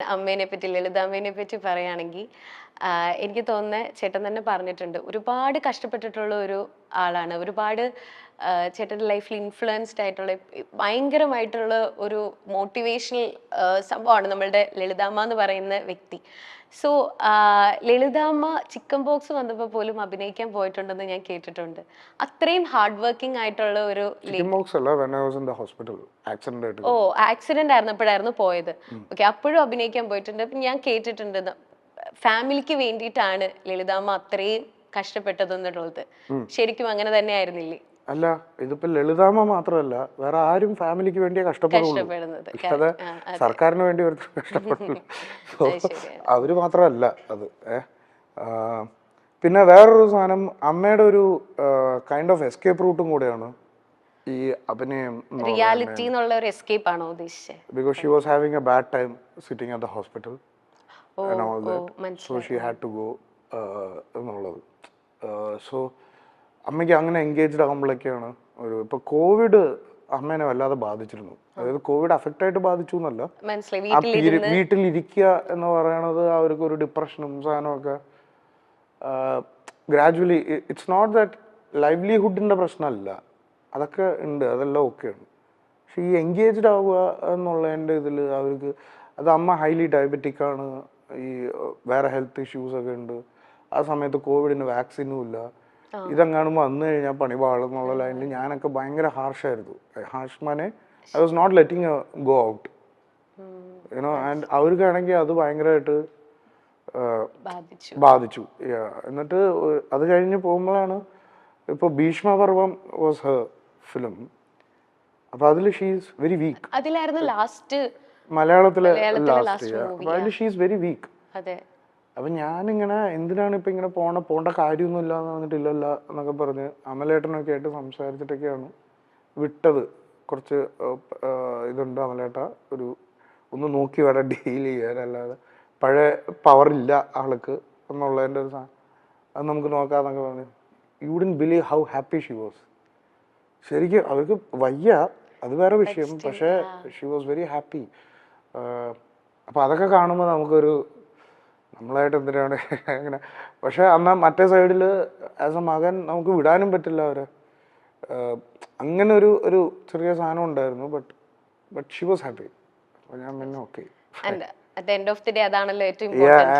അമ്മേനെ പറ്റി ലളിതാമ്മേനെ പറ്റി പറയുകയാണെങ്കിൽ എനിക്ക് തോന്നുന്നത് ചേട്ടൻ തന്നെ പറഞ്ഞിട്ടുണ്ട്. ഒരുപാട് കഷ്ടപ്പെട്ടിട്ടുള്ള ഒരു ആളാണ്. ഒരുപാട് ചേട്ടന്റെ ലൈഫിൽ ഇൻഫ്ലുവൻസ്ഡ് ആയിട്ടുള്ള ഭയങ്കരമായിട്ടുള്ള ഒരു മോട്ടിവേഷണൽ സംഭവമാണ് നമ്മളുടെ ലളിതാമ്മ എന്ന് പറയുന്ന വ്യക്തി. സോ ലളിതാമ്മ ചിക്കൻ ബോക്സ് വന്നപ്പോൾ പോലും അഭിനയിക്കാൻ പോയിട്ടുണ്ടെന്ന് ഞാൻ കേട്ടിട്ടുണ്ട്. അത്രയും ഹാർഡ് വർക്കിംഗ് ആയിട്ടുള്ള ഒരു ഓ ആക്സിഡന്റ് ആയിരുന്നപ്പോഴായിരുന്നു പോയത്. ഓക്കെ അപ്പോഴും അഭിനയിക്കാൻ പോയിട്ടുണ്ട്. ഞാൻ കേട്ടിട്ടുണ്ട് ഫാമിലിക്ക് വേണ്ടിയിട്ടാണ് ലളിതാമ്മ അത്രയും കഷ്ടപ്പെട്ടത് എന്നുള്ളത് ശരിക്കും അങ്ങനെ തന്നെ ആയിരുന്നില്ലേ അല്ല ഇതിപ്പോ ലളിതാമ്മ മാത്രമല്ല വേറെ ആരും ഫാമിലിക്ക് വേണ്ടിയേ കഷ്ടപ്പെടുള്ളൂ. അതെ. സർക്കാരിന് വേണ്ടി ഒരു കഷ്ടപ്പെടുള്ളൂ അവർ മാത്രമല്ല അത് പിന്നെ വേറൊരു സാധനം അമ്മയുടെ ഒരു കൈൻഡ് ഓഫ് എസ്കേപ്പ് റൂട്ടും കൂടെയാണ് ഈ അഭിനയം റിയാലിറ്റി എന്നുള്ള ഒരു എസ്കേപ്പ് ആണോ ഉദ്ദേശിച്ചത് because she was having a bad time sitting at the hospital and all all so that. Had to go എന്നുള്ളത്. സോ അമ്മയ്ക്ക് അങ്ങനെ എൻഗേജ്ഡ് ആകുമ്പോഴൊക്കെയാണ് ഒരു ഇപ്പൊ കോവിഡ് അമ്മേനെ വല്ലാതെ ബാധിച്ചിരുന്നു അതായത് കോവിഡ് അഫക്റ്റ് ആയിട്ട് ബാധിച്ചു എന്നല്ല. വീട്ടിലിരിക്കുക എന്ന് പറയണത് അവർക്ക് ഒരു ഡിപ്രഷനും സാധനമൊക്കെ ഗ്രാജുവലി ഇറ്റ്സ് നോട്ട് ദാറ്റ് ലൈവ്ലിഹുഡിന്റെ പ്രശ്നമല്ല. അതൊക്കെ ഉണ്ട് അതെല്ലാം ഓക്കെയാണ് പക്ഷെ ഈ എൻഗേജ്ഡ് ആവുക എന്നുള്ളതിന്റെ ഇതിൽ അവർക്ക് അത് അമ്മ ഹൈലി ഡയബറ്റിക് ആണ് ഈ വേറെ ഹെൽത്ത് ഇഷ്യൂസ് ഒക്കെ ഉണ്ട്. ആ സമയത്ത് കോവിഡിന് വാക്സിനും ഇല്ല. ഇതെങ്ങാനും വന്നു കഴിഞ്ഞാൽ പണി പാടുന്നുള്ള ലൈനിൽ ഞാനൊക്കെ ഭയങ്കര ഹാർഷായിരുന്നു harsh man I was not letting go out you know and അവർക്കാണെങ്കിൽ അത് ഭയങ്കരമായിട്ട് ബാധിച്ചു. എന്നിട്ട് അത് കഴിഞ്ഞ് പോകുമ്പോഴാണ് ഇപ്പോൾ ഭീഷ്മപർവം വാസ് ഹർ ഫിലിം അപ്പൊ അതിൽ ഷീസ് വെരി വീക്ക് അതിലായിരുന്നു ലാസ്റ്റ് മലയാളത്തിലെ ലാസ്റ്റ് അതിൽ ഷീസ് വെരി വീക്ക് അപ്പൊ ഞാനിങ്ങനെ എന്തിനാണ് ഇപ്പൊ ഇങ്ങനെ പോണ പോണ്ട കാര്യമൊന്നുമില്ല എന്ന് പറഞ്ഞിട്ടില്ലല്ല എന്നൊക്കെ പറഞ്ഞ് അമലേട്ടനൊക്കെ ആയിട്ട് സംസാരിച്ചിട്ടൊക്കെയാണ് വിട്ടത്. കുറച്ച് ഇതുണ്ട് അമലേട്ട. ഒരു ഒന്ന് നോക്കി വേണം ഡീൽ ചെയ്യാൻ. അല്ലാതെ പഴയ പവറില്ല ആൾക്ക് എന്നുള്ളതിന്റെ ഒരു സാധനം അത് നമുക്ക് നോക്കാന്നൊക്കെ പറഞ്ഞു. You didn't believe how happy she was ശരിക്കും അവർക്ക് വയ്യ അത് വേറെ വിഷയം. പക്ഷേ ഷി വാസ് വെരി ഹാപ്പി അപ്പൊ അതൊക്കെ കാണുമ്പോൾ നമുക്കൊരു നമ്മളായിട്ട് എന്തിനാണ് അങ്ങനെ പക്ഷെ അന്ന് മറ്റേ സൈഡിൽ ആസ് എ മകൻ നമുക്ക് വിടാനും പറ്റില്ല അവരെ. അങ്ങനെ ഒരു ഒരു ചെറിയ സാധനം ഉണ്ടായിരുന്നു but but she was happy അപ്പോൾ ഞാൻ പിന്നെ okay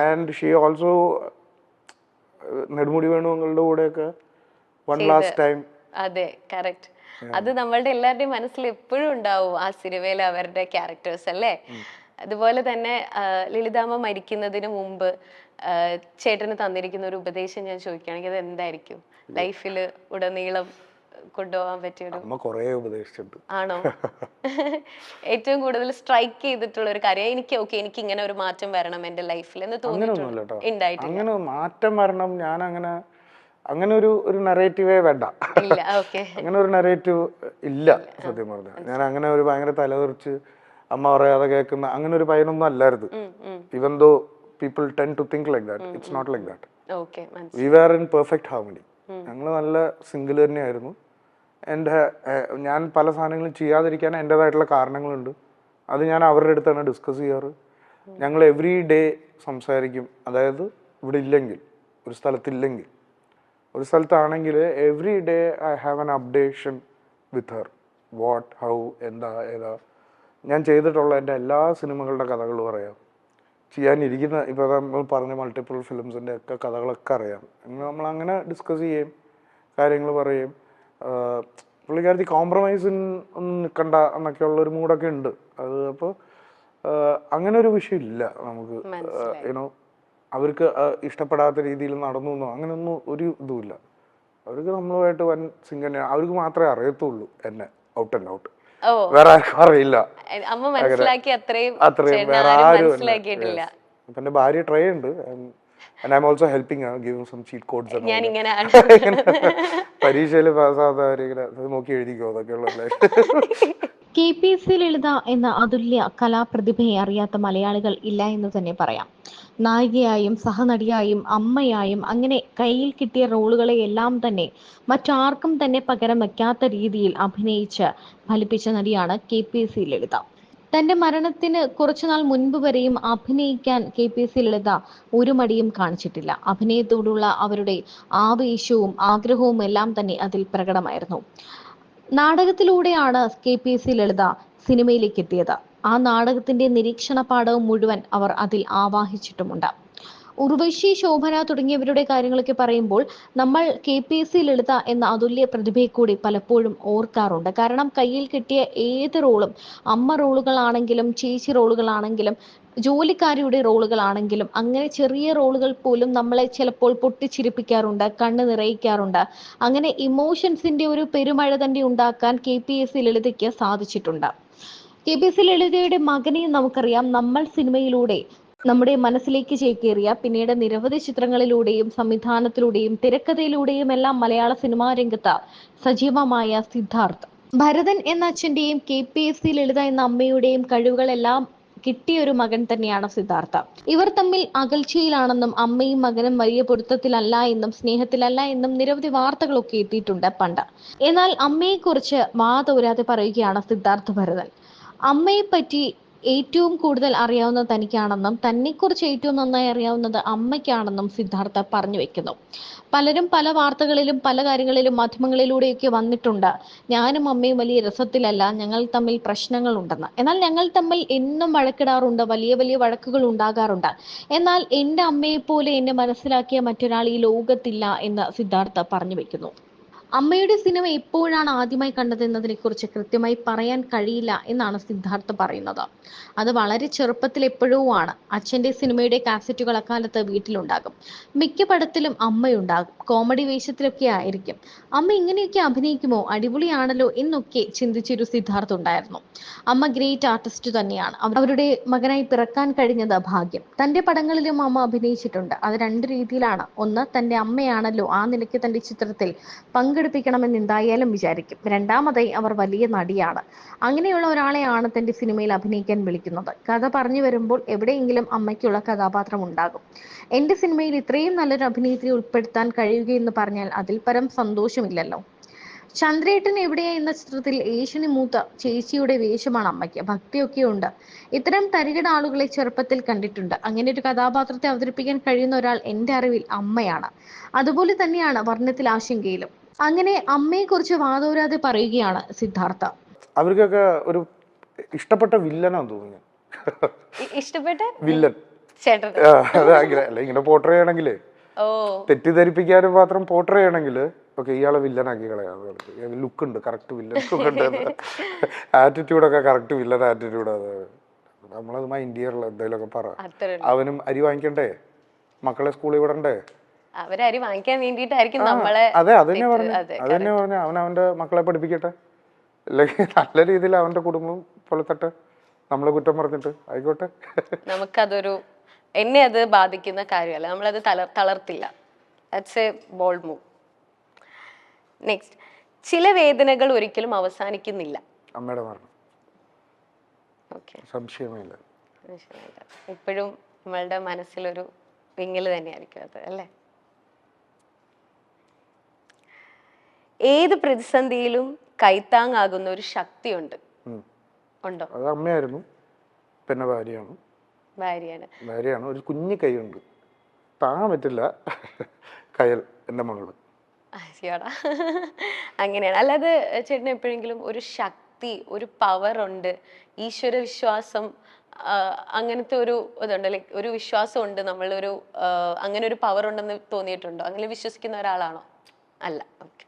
and she also Nedumudi വേണുങ്ങളുടെ കൂടെയൊക്കെ വൺ ലാസ്റ്റ് ടൈം അതെ കറക്റ്റ് അത് നമ്മളുടെ എല്ലാവരുടെയും മനസ്സിൽ എപ്പോഴും ഉണ്ടാവും ആ സിനിമയിൽ അവരുടെ ക്യാരക്ടേഴ്സ് അല്ലേ? അതുപോലെ തന്നെ ലളിതാമ്മ മരിക്കുന്നതിന് മുമ്പ് ചേട്ടന് തന്നിരിക്കുന്ന ഒരു ഉപദേശം ഞാൻ ചോദിക്കുകയാണെങ്കിൽ അത് എന്തായിരിക്കും? ലൈഫിൽ ഉടനീളം കൊണ്ടുപോകാൻ പറ്റിയത് കുറേ ഉപദേശിച്ചിട്ടുണ്ട്. ആണോ? ഏറ്റവും കൂടുതൽ സ്ട്രൈക്ക് ചെയ്തിട്ടുള്ള ഒരു കാര്യം എനിക്ക് ഓക്കെ എനിക്ക് ഇങ്ങനെ ഒരു മാറ്റം വരണം എന്റെ ലൈഫിൽ എന്ന് തോന്നിയിട്ടുണ്ട് അങ്ങനെ മാറ്റം വരണം ഞാൻ അങ്ങനെ അങ്ങനെ ഒരു ഒരു നറേറ്റീവേ വേണ്ട. അങ്ങനെ ഒരു നറേറ്റീവ് ഇല്ല സത്യം പറഞ്ഞാൽ. ഞാൻ അങ്ങനെ ഒരു ഭയങ്കര തലതെറിച്ച് അമ്മ പറയാതെ കേൾക്കുന്ന. അങ്ങനെ ഒരു പയ്യനൊന്നും അല്ലായിരുന്നു. Even though people tend to think like that it's not like that we were in perfect harmony ഞങ്ങൾ നല്ല സിംഗിൾ തന്നെയായിരുന്നു. എന്റെ ഞാൻ പല സാധനങ്ങളും ചെയ്യാതിരിക്കാൻ എന്റെതായിട്ടുള്ള കാരണങ്ങളുണ്ട്. അത് ഞാൻ അവരുടെ അടുത്താണ് ഡിസ്കസ് ചെയ്യാറ്. ഞങ്ങൾ എവറി ഡേ സംസാരിക്കും. അതായത് ഇവിടെ ഇല്ലെങ്കിൽ ഒരു സ്ഥലത്തില്ലെങ്കിൽ. ഒരു സ്ഥലത്താണെങ്കിൽ every day I have an updation with her what how എന്താ ഏതാ. ഞാൻ ചെയ്തിട്ടുള്ള എന്റെ എല്ലാ സിനിമകളുടെ കഥകളും അറിയാം. ചെയ്യാനിരിക്കുന്ന ഇപ്പോൾ നമ്മൾ പറഞ്ഞ മൾട്ടിപ്പിൾ ഫിലിംസിന്റെ ഒക്കെ കഥകളൊക്കെ അറിയാം. അങ്ങനെ ഡിസ്കസ് ചെയ്യും കാര്യങ്ങൾ പറയും. പുള്ളിക്കാരത്തി കോംപ്രമൈസിന് ഒന്നും നിൽക്കണ്ട എന്നൊക്കെയുള്ള ഒരു മൂഡൊക്കെ ഉണ്ട്. അത് അപ്പോൾ അങ്ങനെ ഒരു വിഷയമില്ല നമുക്ക്. ഏനോ അവർക്ക് ഇഷ്ടപ്പെടാത്ത രീതിയിൽ നടന്നു എന്നോ അങ്ങനെയൊന്നും ഒരു ഇതുമില്ല. അവർക്ക് നമ്മളുമായിട്ട് വൻ സിംഗന്നെ അവർക്ക് മാത്രമേ അറിയത്തുള്ളൂ എന്നെ ഔട്ട് ആൻഡ് ഔട്ട് വേറെ ആർക്കും അറിയില്ല. അമ്മ മനസ്സിലാക്കി അത്രയും വേറെ ആരും എന്റെ ഭാര്യ ട്രൈ ഉണ്ട്. And I also helping giving some cheat codes ഞാൻ ഇങ്ങനെ പരീക്ഷയിൽ നോക്കി എഴുതിക്കോ അതൊക്കെയുള്ള K P S C Lalitha എന്ന അതുല്യ കലാപ്രതിഭയെ അറിയാത്ത മലയാളികൾ ഇല്ല എന്ന് തന്നെ പറയാം. നായികയായും സഹനടിയായും അമ്മയായും അങ്ങനെ കയ്യിൽ കിട്ടിയ റോളുകളെ എല്ലാം തന്നെ മറ്റാർക്കും തന്നെ പകരം വയ്ക്കാത്ത രീതിയിൽ അഭിനയിച്ച് ഫലിപ്പിച്ച നടിയാണ് K P S C Lalitha. തന്റെ മരണത്തിന് കുറച്ചുനാൾ മുൻപ് വരെയും അഭിനയിക്കാൻ K P S C Lalitha ഒരു മടിയും കാണിച്ചിട്ടില്ല. അഭിനയത്തോടുള്ള അവരുടെ ആവേശവും ആഗ്രഹവും എല്ലാം തന്നെ അതിൽ പ്രകടമായിരുന്നു. നാടകത്തിലൂടെയാണ് K P S C Lalitha സിനിമയിലേക്ക് എത്തിയത്. ആ നാടകത്തിന്റെ നിരീക്ഷണ പാഠവും മുഴുവൻ അവർ അതിൽ ആവാഹിച്ചിട്ടുമുണ്ട്. ഉർവശി ശോഭന തുടങ്ങിയവരുടെ കാര്യങ്ങളൊക്കെ പറയുമ്പോൾ നമ്മൾ K P S C Lalitha എന്ന അതുല്യ പ്രതിഭയെ കൂടി പലപ്പോഴും ഓർക്കാറുണ്ട്. കാരണം കയ്യിൽ കിട്ടിയ ഏത് റോളും അമ്മ റോളുകളാണെങ്കിലും ചേച്ചി റോളുകളാണെങ്കിലും ജോലിക്കാരിയുടെ റോളുകളാണെങ്കിലും അങ്ങനെ ചെറിയ റോളുകൾ പോലും നമ്മളെ ചിലപ്പോൾ പൊട്ടിച്ചിരിപ്പിക്കാറുണ്ട് കണ്ണ് നിറയിക്കാറുണ്ട്. അങ്ങനെ ഇമോഷൻസിന്റെ ഒരു പെരുമഴ തന്നെ ഉണ്ടാക്കാൻ കെ പി എസ് സി ലളിതയ്ക്ക് സാധിച്ചിട്ടുണ്ട്. കെ പി എസ് സി ലളിതയുടെ മകനെയും നമുക്കറിയാം. നമ്മൾ സിനിമയിലൂടെ നമ്മുടെ മനസ്സിലേക്ക് ചേക്കേറിയ പിന്നീട് നിരവധി ചിത്രങ്ങളിലൂടെയും സംവിധാനത്തിലൂടെയും തിരക്കഥയിലൂടെയും എല്ലാം മലയാള സിനിമാ രംഗത്ത് സജീവമായ സിദ്ധാർത്ഥ്. ഭരതൻ എന്ന അച്ഛന്റെയും K P S C Lalitha എന്ന അമ്മയുടെയും കഴിവുകളെല്ലാം കിട്ടിയ ഒരു മകൻ തന്നെയാണ് സിദ്ധാർത്ഥ. ഇവർ തമ്മിൽ അകൽച്ചയിലാണെന്നും അമ്മയും മകനും വലിയ പൊരുത്തത്തിലല്ല എന്നും സ്നേഹത്തിലല്ല എന്നും നിരവധി വാർത്തകളൊക്കെ എത്തിയിട്ടുണ്ട് പണ്ട്. എന്നാൽ അമ്മയെക്കുറിച്ച് വാതോരാതെ പറയുകയാണ് സിദ്ധാർത്ഥ ഭരതൻ. അമ്മയെ പറ്റി ഏറ്റവും കൂടുതൽ അറിയാവുന്നത് തനിക്കാണെന്നും തന്നെക്കുറിച്ച് ഏറ്റവും നന്നായി അറിയാവുന്നത് അമ്മയ്ക്കാണെന്നും സിദ്ധാർത്ഥ പറഞ്ഞു വെക്കുന്നു. പലരും പല വാർത്തകളിലും പല കാര്യങ്ങളിലും മാധ്യമങ്ങളിലൂടെയൊക്കെ വന്നിട്ടുണ്ട്. ഞാനും അമ്മയും വലിയ രസത്തിലല്ല ഞങ്ങൾ തമ്മിൽ പ്രശ്നങ്ങളുണ്ടെന്ന്. എന്നാൽ ഞങ്ങൾ തമ്മിൽ എന്നും വഴക്കിടാറുണ്ട് വലിയ വലിയ വഴക്കുകൾ ഉണ്ടാകാറുണ്ട്. എന്നാൽ എന്റെ അമ്മയെപ്പോലെ എന്നെ മനസ്സിലാക്കിയ മറ്റൊരാൾ ഈ ലോകത്തില്ല എന്ന് സിദ്ധാർത്ഥ പറഞ്ഞു വെക്കുന്നു. അമ്മയുടെ സിനിമ എപ്പോഴാണ് ആദ്യമായി കണ്ടത് എന്നതിനെ കുറിച്ച് കൃത്യമായി പറയാൻ കഴിയില്ല എന്നാണ് സിദ്ധാർത്ഥ പറയുന്നത്. അത് വളരെ ചെറുപ്പത്തിൽ എപ്പോഴോ ആണ്. അച്ഛന്റെ സിനിമയുടെ കാസറ്റുകൾ അക്കാലത്ത് വീട്ടിലുണ്ടാകും. മിക്ക പടത്തിലും അമ്മയുണ്ടാകും. കോമഡി വേഷത്തിലൊക്കെ ആയിരിക്കും. അമ്മ ഇങ്ങനെയൊക്കെ അഭിനയിക്കുമോ? അടിപൊളിയാണല്ലോ എന്നൊക്കെ ചിന്തിച്ചൊരു സിദ്ധാർത്ഥ ഉണ്ടായിരുന്നു. അമ്മ ഗ്രേറ്റ് ആർട്ടിസ്റ്റ് തന്നെയാണ്. അവരുടെ മകനായി പിറക്കാൻ കഴിഞ്ഞത് ഭാഗ്യം. തന്റെ പടങ്ങളിലും അമ്മ അഭിനയിച്ചിട്ടുണ്ട്. അത് രണ്ട് രീതിയിലാണ്. ഒന്ന് തന്റെ അമ്മയാണല്ലോ ആ നിലയ്ക്ക് തന്റെ ചിത്രത്തിൽ പങ്കെടുപ്പിക്കണമെന്ന് എന്തായാലും വിചാരിക്കും. രണ്ടാമതായി അവർ വലിയ നടിയാണ്. അങ്ങനെയുള്ള ഒരാളെയാണ് തന്റെ സിനിമയിൽ അഭിനയിക്കാൻ വിളിക്കുന്നത്. കഥ പറഞ്ഞു വരുമ്പോൾ എവിടെയെങ്കിലും അമ്മയ്ക്കുള്ള കഥാപാത്രം ഉണ്ടാകും. എന്റെ സിനിമയിൽ ഇത്രയും നല്ലൊരു അഭിനേത്രി ഉൾപ്പെടുത്താൻ കഴിയുകയെന്ന് പറഞ്ഞാൽ അതിൽ പരം സന്തോഷമില്ലല്ലോ. ചന്ദ്രേട്ടൻ എവിടെയാ എന്ന ചിത്രത്തിൽ ഏഷ്യന് മൂത്ത ചേച്ചിയുടെ വേഷമാണ് അമ്മയ്ക്ക്. ഭക്തിയൊക്കെ ഉണ്ട് ഇത്തരം തരികിട ആളുകളെ ചെറുപ്പത്തിൽ കണ്ടിട്ടുണ്ട്. അങ്ങനെ ഒരു കഥാപാത്രത്തെ അവതരിപ്പിക്കാൻ കഴിയുന്ന ഒരാൾ എന്റെ അറിവിൽ അമ്മയാണ്. അതുപോലെ തന്നെയാണ് വർണത്തിൽ ആശങ്കയിലും അങ്ങനെ അമ്മയെ കുറിച്ച് വാതോരാതെ പറയുകയാണ് സിദ്ധാർത്ഥ. അവർക്കൊക്കെ ഒരു ഇഷ്ടപ്പെട്ട വില്ലനാന്ന് തോന്നുന്നു ഇഷ്ടപ്പെട്ട വില്ലൻ. ചേട്ടൻ. ആ, അങ്ങനെ അല്ല ഇങ്ങനെ പോർട്രേ ചെയ്യണമെങ്കിലേ. ഓ. തെറ്റിദ്ധരിപ്പിക്കാനും മാത്രം പോർട്രേ ചെയ്യണമെങ്കിൽ ഓക്കെ ഇയാളെ വില്ലനാക്കി കളയാം. ലുക്ക് ഉണ്ട് കറക്റ്റ് വില്ലൻ ലുക്ക് ഉണ്ട്. ആറ്റിറ്റ്യൂഡൊക്കെ കറക്റ്റ് വില്ലൻ ആറ്റിറ്റ്യൂഡ് അത് നമ്മളത് മൈൻഡ് ചെയ്യാറുള്ള എന്തെങ്കിലുമൊക്കെ പറ. അവനും അരി വാങ്ങിക്കണ്ടേ? മക്കളെ സ്കൂളിൽ വിടണ്ടേ? അവരരി വാങ്ങിക്കാൻ വേണ്ടിയിട്ടായിരിക്കും നമ്മളെ അതെ അതന്നെ പറഞ്ഞു. അതന്നെ പറഞ്ഞു. അവൻ അവന്റെ മക്കളെ പഠിപ്പിക്കട്ടെ. അല്ലെങ്കിൽ നല്ല രീതിയിൽ അവന്റെ കുടുംബം പുലത്തട്ടെ. നമ്മളെ കുറ്റം പറഞ്ഞിട്ട്. ആയിക്കോട്ടെ. നമുക്കതൊരു എന്നെ അത് ബാധിക്കുന്ന കാര്യമല്ല. നമ്മളത് തളർ തളർത്തില്ല. That's a bold move next ചില വേദനകൾ ഒരിക്കലും അവസാനിക്കുന്നില്ല. അമ്മയുടെ മരണം. സംശയമില്ല. ഇപ്പോഴും നമ്മളുടെ മനസ്സിലൊരു വിങ്ങൽ തന്നെയായിരിക്കും അത് അല്ലേ? ഏത് പ്രതിസന്ധിയിലും കൈത്താങ്ങാകുന്ന ഒരു ശക്തിയുണ്ട്. ഉണ്ടോ? അത് അമ്മയായിരുന്നു. പിന്നെ ഭാര്യയാണ്. ഭാര്യയാണ്. ഭാര്യയാണ്. ഒരു കുഞ്ഞു കൈയുണ്ട്. താങ്ങാൻ പറ്റില്ല. കയൽ എന്റെ മകൾ. അങ്ങനെയാണ്. അല്ലാതെ ചേട്ടന് എപ്പോഴെങ്കിലും ഒരു ശക്തി ഒരു പവർ ഉണ്ട്? ഈശ്വര വിശ്വാസം അങ്ങനത്തെ ഒരു ഇതുണ്ട്. ലൈക് ഒരു വിശ്വാസം ഉണ്ട് നമ്മളൊരു അങ്ങനെ ഒരു പവർ ഉണ്ടെന്ന് തോന്നിയിട്ടുണ്ടോ? അങ്ങനെ വിശ്വസിക്കുന്ന ഒരാളാണോ? അല്ല. ഓക്കെ